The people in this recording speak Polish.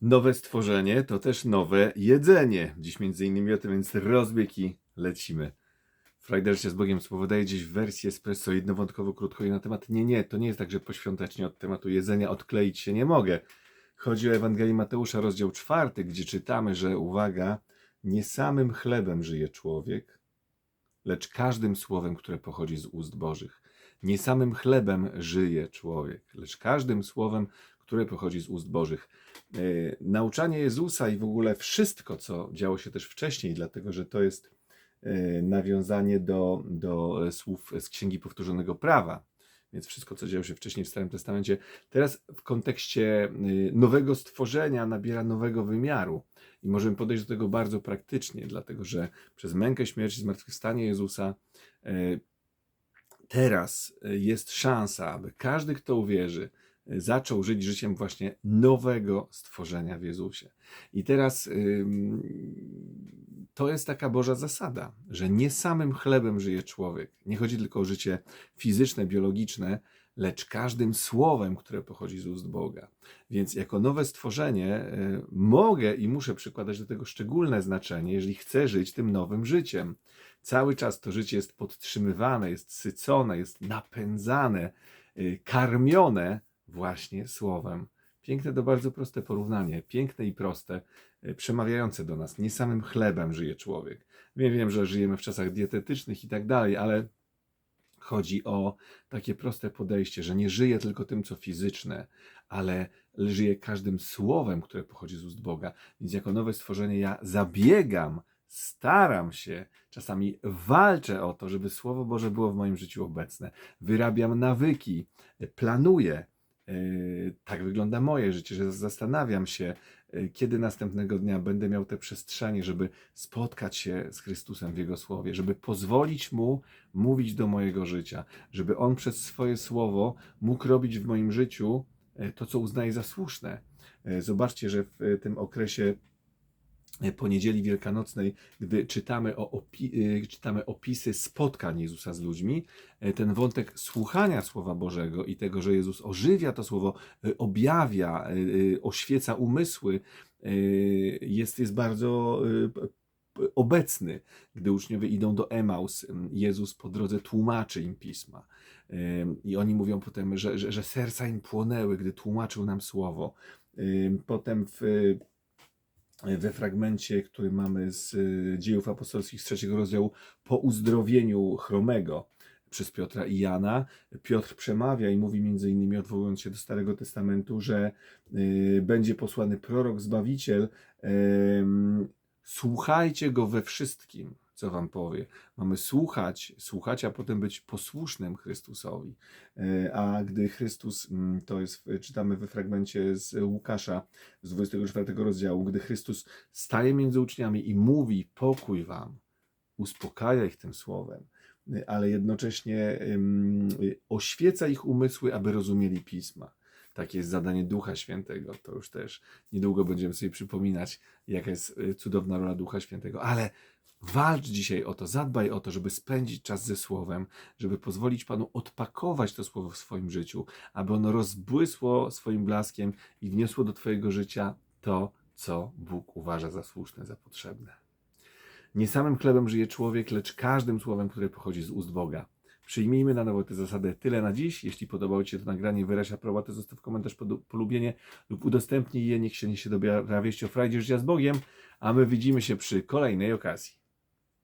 Nowe stworzenie to też nowe jedzenie. Dziś między innymi o tym, więc rozbiegi lecimy. Frajdercie z Bogiem słowo daje gdzieś w wersji espresso jednowątkowo krótko i na temat nie, nie, to nie jest tak, że poświątecznie od tematu jedzenia odkleić się nie mogę. Chodzi o Ewangelię Mateusza, rozdział czwarty, gdzie czytamy, że uwaga, nie samym chlebem żyje człowiek, lecz każdym słowem, które pochodzi z ust Bożych. Nie samym chlebem żyje człowiek, lecz każdym słowem, które pochodzi z ust Bożych. E, nauczanie Jezusa i w ogóle wszystko, co działo się też wcześniej, dlatego że to jest e, nawiązanie do, do e, słów z Księgi Powtórzonego Prawa. Więc wszystko, co działo się wcześniej w Starym Testamencie, teraz w kontekście y, nowego stworzenia nabiera nowego wymiaru. I możemy podejść do tego bardzo praktycznie, dlatego że przez mękę, śmierć i zmartwychwstanie Jezusa teraz jest szansa, aby każdy, kto uwierzy, zaczął żyć życiem właśnie nowego stworzenia w Jezusie. I teraz to jest taka Boża zasada, że nie samym chlebem żyje człowiek. Nie chodzi tylko o życie fizyczne, biologiczne, lecz każdym słowem, które pochodzi z ust Boga. Więc jako nowe stworzenie y, mogę i muszę przykładać do tego szczególne znaczenie, jeżeli chcę żyć tym nowym życiem. Cały czas to życie jest podtrzymywane, jest sycone, jest napędzane, y, karmione właśnie słowem. Piękne to bardzo proste porównanie, piękne i proste, y, przemawiające do nas. Nie samym chlebem żyje człowiek. Wiem, wiem, że żyjemy w czasach dietetycznych i tak dalej, ale chodzi o takie proste podejście, że nie żyje tylko tym, co fizyczne, ale żyje każdym słowem, które pochodzi z ust Boga. Więc jako nowe stworzenie ja zabiegam, staram się, czasami walczę o to, żeby Słowo Boże było w moim życiu obecne. Wyrabiam nawyki, planuję. Yy, Tak wygląda moje życie, że zastanawiam się, yy, kiedy następnego dnia będę miał te przestrzenie, żeby spotkać się z Chrystusem w Jego Słowie, żeby pozwolić Mu mówić do mojego życia, żeby On przez swoje Słowo mógł robić w moim życiu yy, to, co uznaje za słuszne. Zobaczcie, że w tym okresie yy, po niedzieli wielkanocnej, gdy czytamy, o opi- yy, czytamy opisy spotkań Jezusa z ludźmi, yy, ten wątek słuchania Słowa Bożego i tego, że Jezus ożywia to Słowo, objawia, oświeca umysły, jest, jest bardzo obecny. Gdy uczniowie idą do Emaus, Jezus po drodze tłumaczy im pisma. I oni mówią potem, że, że, że serca im płonęły, gdy tłumaczył nam Słowo. Potem w we fragmencie, który mamy z y, dziejów apostolskich z trzeciego rozdziału, po uzdrowieniu chromego przez Piotra i Jana, Piotr przemawia i mówi między innymi, odwołując się do Starego Testamentu, że y, będzie posłany prorok, zbawiciel. słuchajcie go we wszystkim, co wam powie. Mamy słuchać, słuchać, a potem być posłusznym Chrystusowi. Y, A gdy Chrystus, mm, to jest, czytamy we fragmencie z Łukasza, z 24 rozdziału, gdy Chrystus staje między uczniami i mówi pokój wam, uspokaja ich tym słowem, ale jednocześnie oświeca ich umysły, aby rozumieli pisma. Takie jest zadanie Ducha Świętego. To już też niedługo będziemy sobie przypominać, jaka jest y, cudowna rola Ducha Świętego. Ale walcz dzisiaj o to, zadbaj o to, żeby spędzić czas ze Słowem, żeby pozwolić Panu odpakować to Słowo w swoim życiu, aby ono rozbłysło swoim blaskiem i wniosło do Twojego życia to, co Bóg uważa za słuszne, za potrzebne. Nie samym chlebem żyje człowiek, lecz każdym słowem, które pochodzi z ust Boga. Przyjmijmy na nowo tę zasadę. Tyle na dziś. Jeśli podobało Ci się to nagranie, wyraź aprobatę, zostaw komentarz, polubienie lub udostępnij je. Niech się niesie dobra wieść o frajdzie życia z Bogiem, a my widzimy się przy kolejnej okazji.